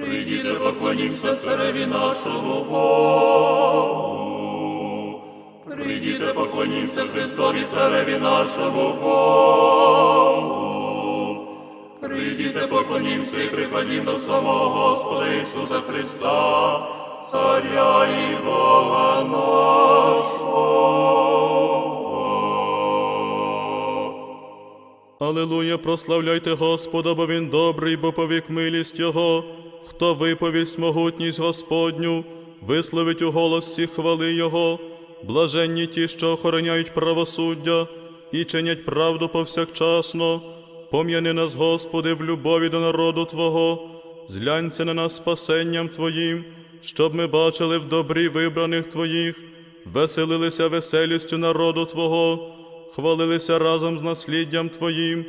Прийдіте, поклонімся цареві нашому Богу. Прийдіте, поклонімся Христові цареві нашому Богу. Прийдіте, поклонімся і припадім до самого Господа Ісуса Христа, Царя і Бога нашого. Алилуя, прославляйте Господа, бо Він добрий, бо повік милість Його. Хто виповість могутність Господню, висловить у голос всі хвали Його, блаженні ті, що охороняють правосуддя і чинять правду повсякчасно. Пом'яни нас, Господи, в любові до народу Твого, зглянься на нас спасенням Твоїм, щоб ми бачили в добрі вибраних Твоїх, веселилися веселістю народу Твого хвалилися разом з насліддям Твоїм.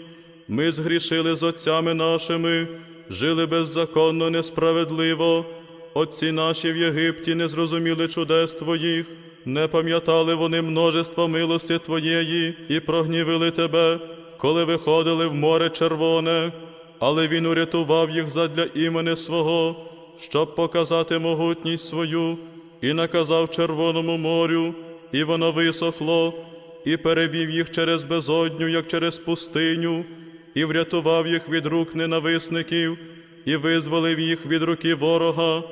Ми згрішили з отцями нашими, жили беззаконно, несправедливо. Отці наші в Єгипті не зрозуміли чудес Твоїх, не пам'ятали вони множества милості Твоєї і прогнівили Тебе, коли виходили в море червоне, але Він урятував їх задля імени свого, щоб показати могутність свою, і наказав Червоному морю, і воно висохло, і перевів їх через безодню, як через пустиню, і врятував їх від рук ненависників, і визволив їх від руки ворога.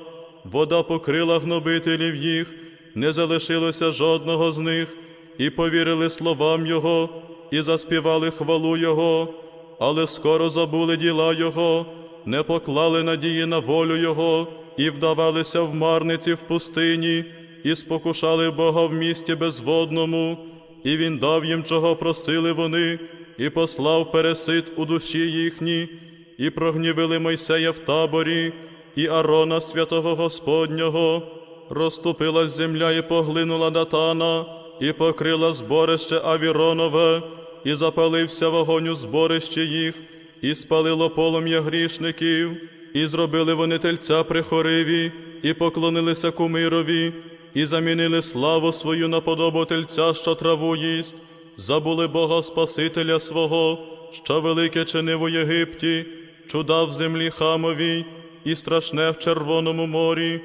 Вода покрила гнобителів їх, не залишилося жодного з них, і повірили словам Його, і заспівали хвалу Його, але скоро забули діла Його, не поклали надії на волю Його, і вдавалися в марниці в пустині, і спокушали Бога в місті безводному і він дав їм, чого просили вони, і послав пересит у душі їхні, і прогнівили Мойсея в таборі, і Арона святого Господнього. Розступилась земля і поглинула датана, і покрила зборище Авіронове, і запалився вогонь у зборище їх, і спалило полум'я грішників, і зробили вони тельця при хориві, і поклонилися кумирові, і замінили славу свою на подобу тельця, що траву їсть, забули Бога Спасителя свого, що велике чинив у Єгипті, чуда в землі хамовій, і страшне в Червоному морі,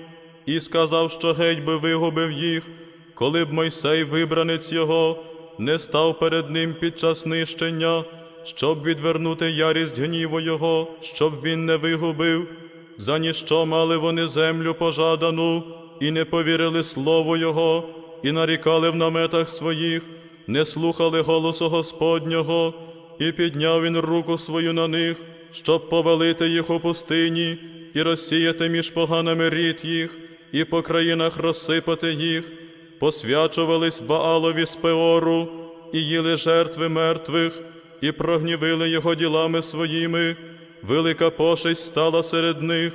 і сказав, що геть би вигубив їх, коли б Мойсей, вибранець його, не став перед ним під час нищення, щоб відвернути ярість гніву Його, щоб він не вигубив. За ніщо мали вони землю пожадану, і не повірили слову Його, і нарікали в наметах своїх, не слухали голосу Господнього, і підняв він руку свою на них, щоб повалити їх у пустині, і розсіяти між поганими рід їх, і по країнах розсипати їх, посвячувались Ваалові з Пеору, і їли жертви мертвих, і прогнівили його ділами своїми. Велика пошесть стала серед них,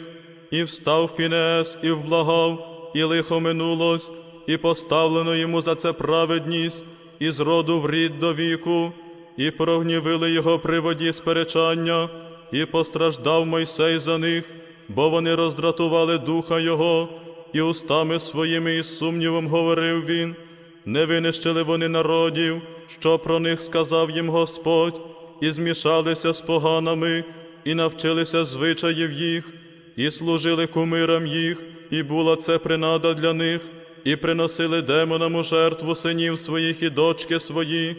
і встав Фінес, і вблагав, і лихо минулось, і поставлено йому за це праведність, і з роду в рід до віку, і прогнівили його при воді сперечання, і постраждав Мойсей за них, бо вони роздратували духа його, і устами своїми із сумнівом говорив він. Не винищили вони народів, що про них сказав їм Господь, і змішалися з поганами, і навчилися звичаїв їх, і служили кумирам їх, і була це принада для них, і приносили демонам у жертву синів своїх і дочки свої,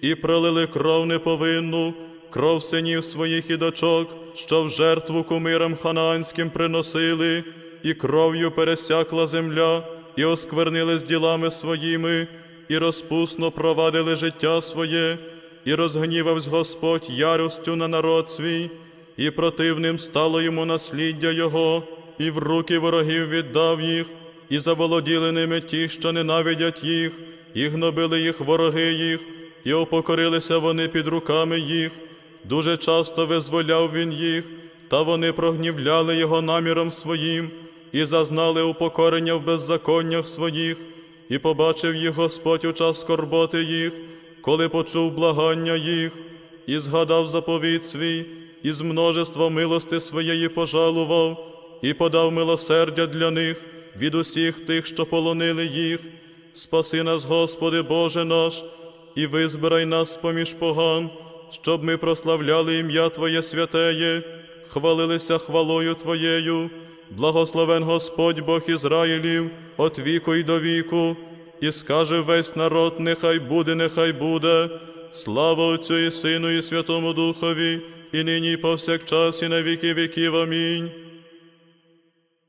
і пролили кров неповинну, кров синів своїх і дочок, що в жертву кумирам ханаанським приносили, і кров'ю пересякла земля, і осквернились ділами своїми, і розпусно провадили життя своє, і розгнівавсь Господь яростю на народ свій, і противним стало йому насліддя Його, і в руки ворогів віддав їх, і заволоділи ними ті, що ненавидять їх, і гнобили їх вороги їх, і опокорилися вони під руками їх. Дуже часто визволяв він їх, та вони прогнівляли його наміром своїм, і зазнали упокорення в беззаконнях своїх, і побачив їх Господь у час скорботи їх, коли почув благання їх, і згадав заповіт свій, і з множества милости своєї пожалував, і подав милосердя для них від усіх тих, що полонили їх. Спаси нас, Господи Боже наш, і визбирай нас поміж поган, щоб ми прославляли ім'я Твоє святеє, хвалилися хвалою Твоєю, Благословен Господь Бог Ізраїлів, от віку й до віку, і скаже весь народ, нехай буде, нехай буде. Слава Отцю і Сину, і Святому Духові, і нині, і повсякчас, і на віки віків. Амінь.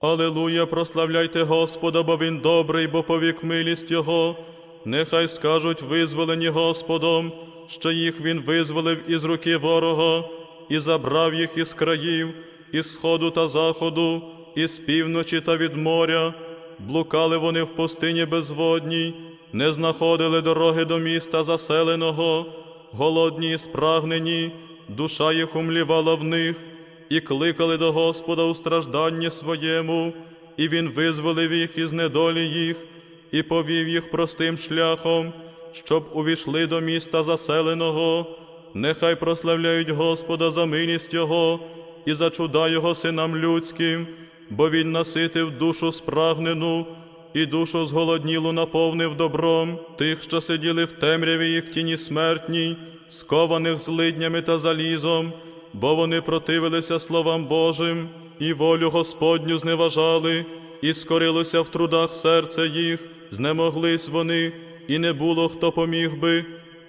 Алелуя, прославляйте Господа, бо Він добрий, бо повік милість Його. Нехай скажуть визволені Господом, що їх Він визволив із руки ворога, і забрав їх із країв, із сходу та заходу, із півночі та від моря. Блукали вони в пустині безводній, не знаходили дороги до міста заселеного, голодні і спрагнені, душа їх умлівала в них і кликали до Господа у стражданні своєму, і Він визволив їх із недолі їх, і повів їх простим шляхом, щоб увійшли до міста заселеного. Нехай прославляють Господа за милість Його і за чуда Його синам людським, бо Він наситив душу спрагнену і душу зголоднілу наповнив добром тих, що сиділи в темряві і в тіні смертній, скованих злиднями та залізом, бо вони противилися словам Божим, і волю Господню зневажали, і скорилося в трудах серце їх, знемоглись вони, і не було хто поміг би,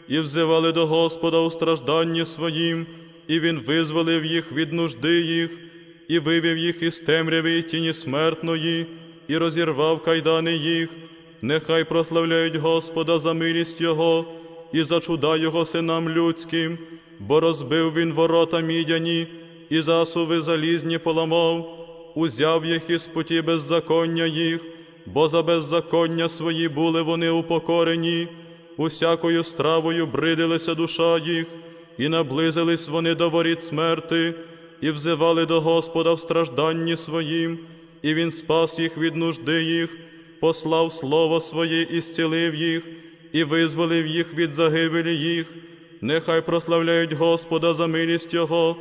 і взивали до Господа у стражданні своїм, і Він визволив їх від нужди їх, і вивів їх із темряви і тіні смертної, і розірвав кайдани їх. Нехай прославляють Господа за милість Його і за чуда Його синам людським, бо розбив він ворота мідяні, і засуви залізні поламав, узяв їх із путі беззаконня їх, бо за беззаконня свої були вони упокорені, усякою стравою бридилася душа їх, і наблизились вони до воріт смерти, і взивали до Господа в стражданні своїм, і Він спас їх від нужди їх, послав слово своє і зцілив їх, і визволив їх від загибелі їх. Нехай прославляють Господа за милість Його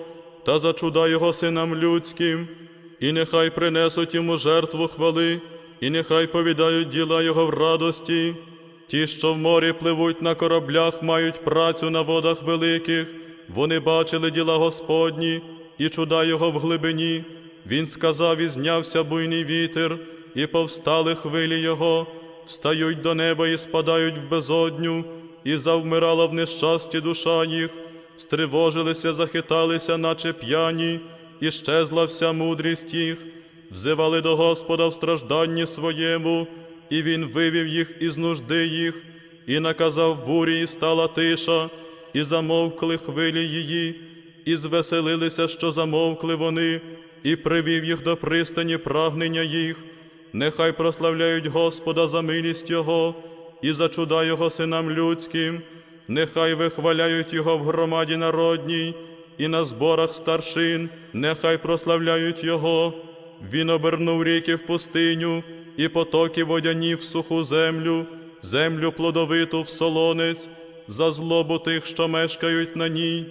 та за чуда Його синам людським, і нехай принесуть йому жертву хвали, і нехай повідають діла Його в радості. Ті, що в морі пливуть на кораблях, мають працю на водах великих, вони бачили діла Господні і чуда Його в глибині. Він сказав, і знявся буйний вітер, і повстали хвилі Його, встають до неба і спадають в безодню, і завмирала в нещасті душа їх, стривожилися, захиталися, наче п'яні, і щезла вся мудрість їх, взивали до Господа в стражданні своєму, і Він вивів їх із нужди їх, і наказав бурі, і стала тиша, і замовкли хвилі її, і звеселилися, що замовкли вони, і привів їх до пристані прагнення їх. Нехай прославляють Господа за милість Його і за чуда Його синам людським, нехай вихваляють Його в громаді народній і на зборах старшин, нехай прославляють Його. Він обернув ріки в пустиню, і потоки водяні в суху землю, землю плодовиту в солонець, за злобу тих, що мешкають на ній.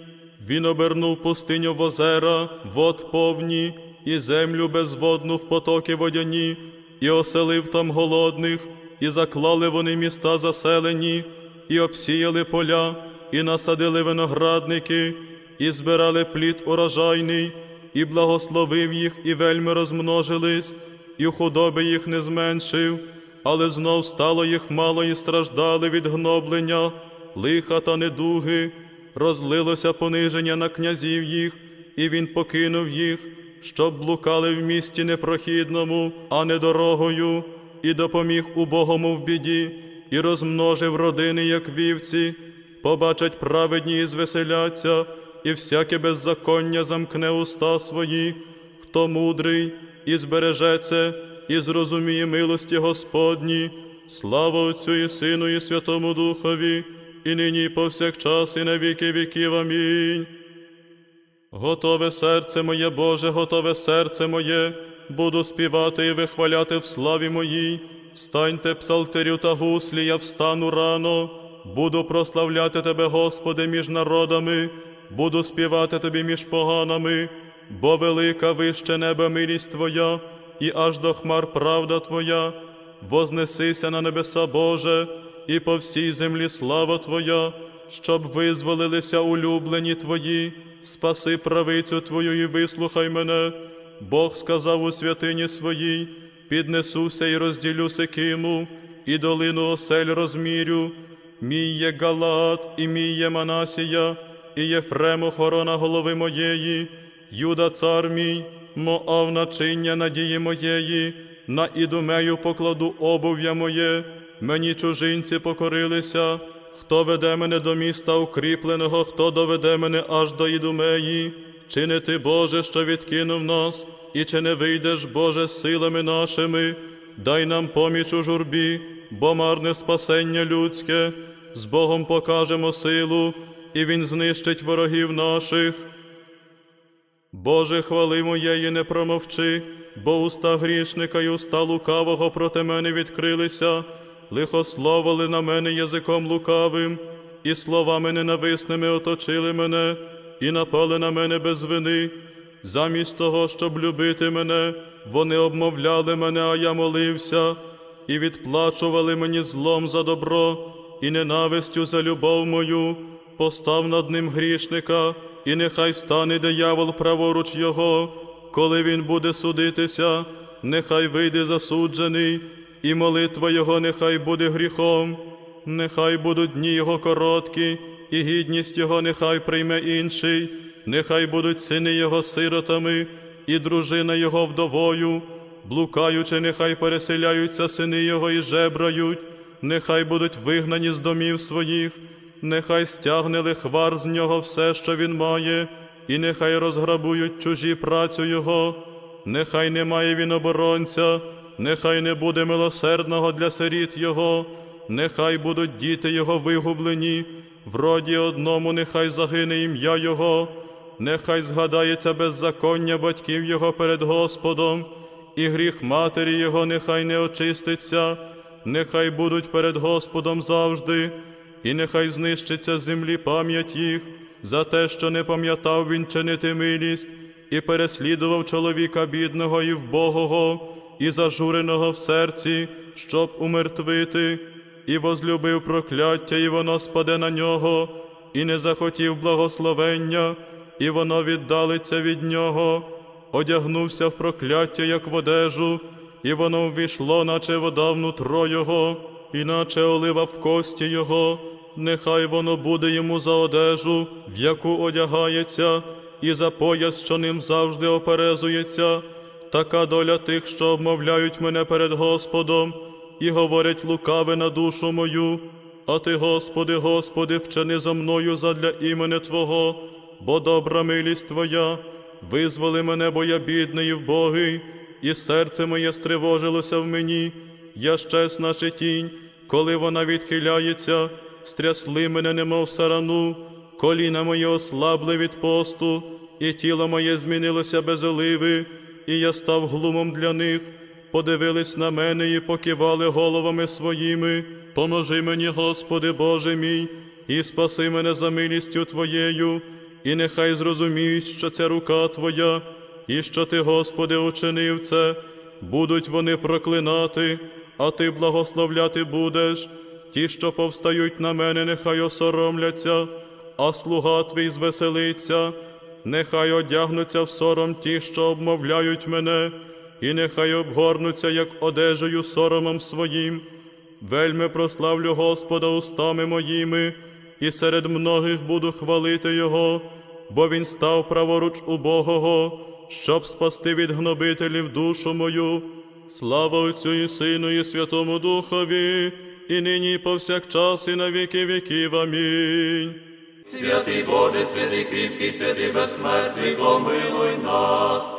Він обернув пустиню в озера, вод повні, і землю безводну в потоки водяні, і оселив там голодних, і заклали вони міста заселені, і обсіяли поля, і насадили виноградники, і збирали плід урожайний, і благословив їх, і вельми розмножились, і худоби їх не зменшив, але знов стало їх мало і страждали від гноблення, лиха та недуги, розлилося пониження на князів їх, і він покинув їх, щоб блукали в місті непрохідному, а не дорогою, і допоміг убогому в біді, і розмножив родини, як вівці, побачать праведні і звеселяться, і всяке беззаконня замкне уста свої, хто мудрий, і збережеться, і зрозуміє милості Господні, слава Отцю і Сину, і Святому Духові, і нині, повсякчас, і на віки віків. Амінь. Готове серце моє, Боже, готове серце моє, буду співати і вихваляти в славі моїй. Встаньте, псалтерю та гуслі, я встану рано, буду прославляти Тебе, Господи, між народами, буду співати Тобі між поганами, бо велика вище неба милість Твоя, і аж до хмар правда Твоя, вознесися на небеса Боже, і по всій землі слава Твоя, щоб визволилися улюблені Твої, спаси правицю Твою і вислухай мене, Бог сказав у святині своїй, піднесуся і розділю Секиму, і долину осель розмірю. Мій є Галат, і мій є Манасія, і Єфрем охорона голови моєї, Юда цар мій, Моав начиння надії моєї, на ідумею покладу обув'я моє, мені чужинці покорилися, хто веде мене до міста укріпленого, хто доведе мене аж до ідумеї, чи не ти, Боже, що відкинув нас, і чи не вийдеш, Боже, силами нашими, дай нам поміч у журбі, бо марне спасення людське, з Богом покажемо силу, і Він знищить ворогів наших. Боже, хвали моєї не промовчи, бо уста грішника й уста лукавого проти мене відкрилися, лихословили на мене язиком лукавим, і словами ненависними оточили мене, і напали на мене без вини. Замість того, щоб любити мене, вони обмовляли мене, а я молився, і відплачували мені злом за добро, і ненавистю за любов мою, постав над ним грішника, і нехай стане диявол праворуч його, коли він буде судитися, нехай вийде засуджений, і молитва його нехай буде гріхом, нехай будуть дні його короткі, і гідність його нехай прийме інший, нехай будуть сини його сиротами, і дружина його вдовою, блукаючи, нехай переселяються сини його і жебрають, нехай будуть вигнані з домів своїх, нехай стягне лихвар з нього все, що він має, і нехай розграбують чужі працю його, нехай немає він оборонця, нехай не буде милосердного для сиріт його, нехай будуть діти його вигублені, в роді одному нехай загине ім'я Його, нехай згадається беззаконня батьків Його перед Господом, і гріх матері Його нехай не очиститься, нехай будуть перед Господом завжди, і нехай знищиться землі пам'ять їх за те, що не пам'ятав він чинити милість, і переслідував чоловіка бідного і вбогого, і зажуреного в серці, щоб умертвити, і возлюбив прокляття, і воно спаде на нього, і не захотів благословення, і воно віддалиться від нього, одягнувся в прокляття, як в одежу, і воно ввійшло, наче вода внутро його, і наче олива в кості його, нехай воно буде йому за одежу, в яку одягається, і за пояс, що ним завжди оперезується. Така доля тих, що обмовляють мене перед Господом, і говорять лукаве на душу мою. А ти, Господи, Господи, вчини за мною задля імени Твого, бо добра милість Твоя, визволи мене, бо я бідний і вбогий, і серце моє стривожилося в мені, я щез наче тінь, коли вона відхиляється, стрясли мене, немов сарану, коліна мої ослабли від посту, і тіло моє змінилося без оливи, і я став глумом для них. Подивились на мене і покивали головами своїми. Поможи мені, Господи Боже мій, і спаси мене за милістю Твоєю, і нехай зрозуміють, що це рука Твоя, і що Ти, Господи, учинив це, будуть вони проклинати, а Ти благословляти будеш. Ті, що повстають на мене, нехай осоромляться, а слуга Твій звеселиться, нехай одягнуться в сором ті, що обмовляють мене, і нехай обгорнуться, як одежею соромом своїм. Вельми прославлю Господа устами моїми, і серед многих буду хвалити Його, бо Він став праворуч убогого, щоб спасти від гнобителів душу мою. Слава Отцю і Сину, і Святому Духові, і нині, і повсякчас, і на віки віків. Амінь. Святий Боже, святий кріпкий, святий безсмертний, помилуй нас.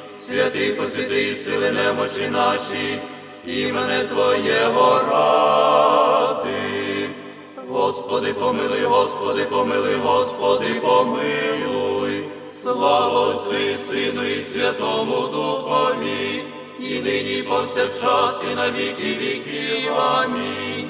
святий посвяти сили немочі наші, імене Твоєго ради. Господи, помилуй, Господи, помилуй, Господи, помилуй. Слава Отцю і Сину і Святому Духові, і нині і повсякчас, і на віки віків. Амінь.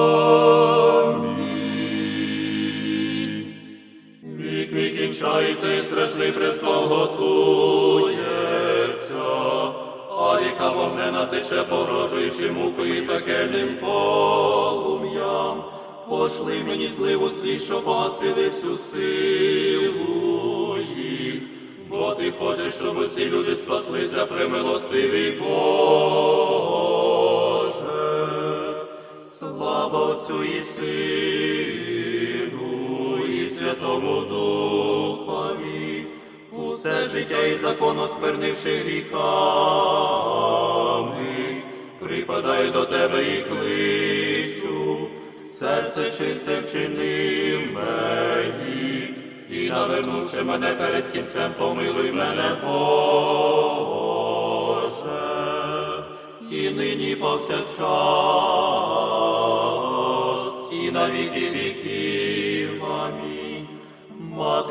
мій кінчається і страшний престол готується, а ріка вогнена тече, погрожуючи мукою і пекельним полум'ям. Пошли мені зливу слід, що погасили всю силу їх, бо ти хочеш, щоб усі люди спаслися, примилостивий Боже. Слава Отцю і Сину, і Святому Духові, усе життя і закон осквернивши гріхами, припадаю до тебе і кличу, серце чисте вчини мені, і навернувши мене перед кінцем, помилуй мене, Боже. І нині повсякчас, і на віки віків.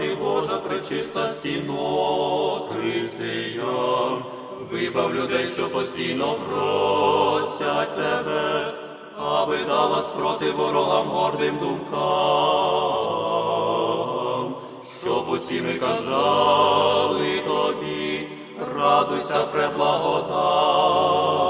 Мати Божа пречиста стіно християн, вибав людей, що постійно просять тебе, аби дала спроти ворогам гордим думкам, щоб усі ми казали тобі, радуйся, преблагодатна.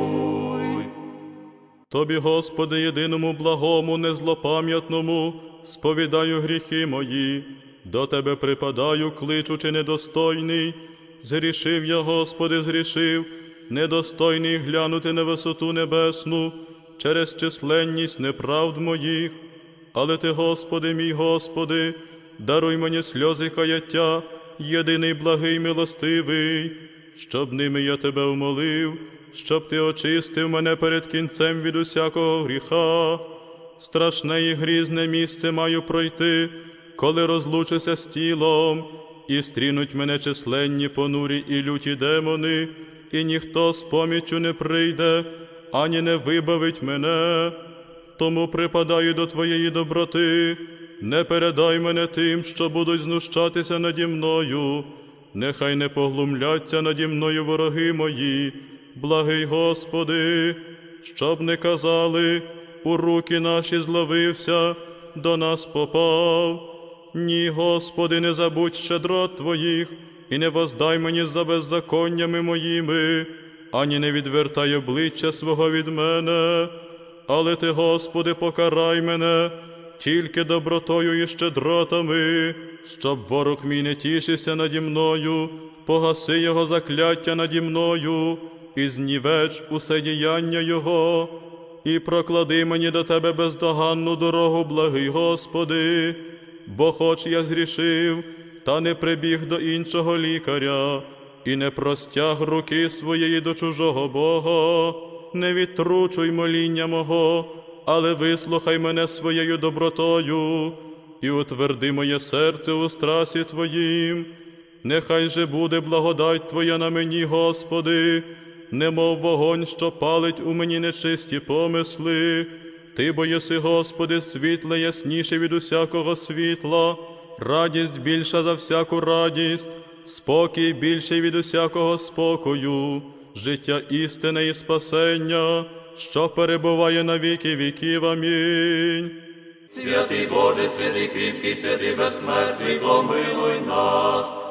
Тобі, Господи, єдиному благому, незлопам'ятному, сповідаю гріхи мої, до Тебе припадаю, кличучи недостойний. Згрішив я, Господи, згрішив, недостойний глянути на висоту небесну через численність неправд моїх. Але Ти, Господи, мій Господи, даруй мені сльози каяття, єдиний благий милостивий, щоб ними я Тебе умолив, щоб Ти очистив мене перед кінцем від усякого гріха. Страшне і грізне місце маю пройти, коли розлучуся з тілом, і стрінуть мене численні понурі і люті демони, і ніхто з поміччю не прийде, ані не вибавить мене. Тому припадаю до Твоєї доброти, не передай мене тим, що будуть знущатися наді мною, нехай не поглумляться наді мною вороги мої, благий Господи, щоб не казали, у руки наші зловився, до нас попав. Ні, Господи, не забудь щедрот Твоїх, і не воздай мені за беззаконнями моїми, ані не відвертай обличчя свого від мене. Але ти, Господи, покарай мене тільки добротою і щедротами, щоб ворог мій не тішився наді мною, погаси його закляття наді мною, і знівеч усе діяння Його. і проклади мені до тебе бездоганну дорогу, благий Господи, бо хоч я згрішив, та не прибіг до іншого лікаря, і не простяг руки своєї до чужого Бога, не відтручуй моління мого, але вислухай мене своєю добротою і утверди моє серце у страсі Твоїм. Нехай же буде благодать Твоя на мені, Господи, немов вогонь, що палить у мені нечисті помисли. Ти бо єси, Господи, світле ясніше від усякого світла, радість більша за всяку радість, спокій більший від усякого спокою, життя істини і спасення, що перебуває на віки віків. Амінь. Святий Боже, святий кріпкий, святий безсмертний, помилуй нас.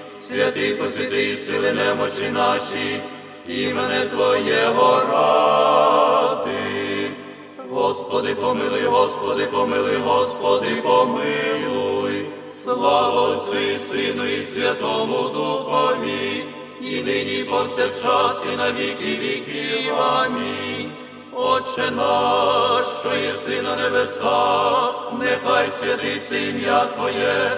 святий посвяти сили немочі наші, імене Твоєго ради. Господи, помилуй, Господи, помилуй, Господи, помилуй, слава Отцю і Сину і Святому Духові, і нині і повсякчас, і на віки віків. Амінь. Отче наш, що єси на небесах, нехай святиться ім'я Твоє,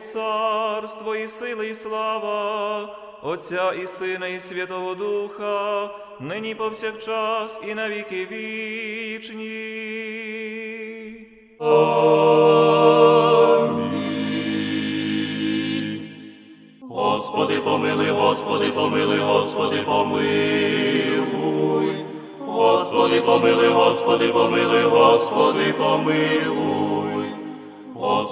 Царство і сили, і слава, Отця і Сина, і Святого Духа, нині повсякчас і на віки вічні. Господи, помилуй, Господи, помилуй, Господи, помилуй. Господи, помилуй, Господи, помилуй, Господи, помилуй.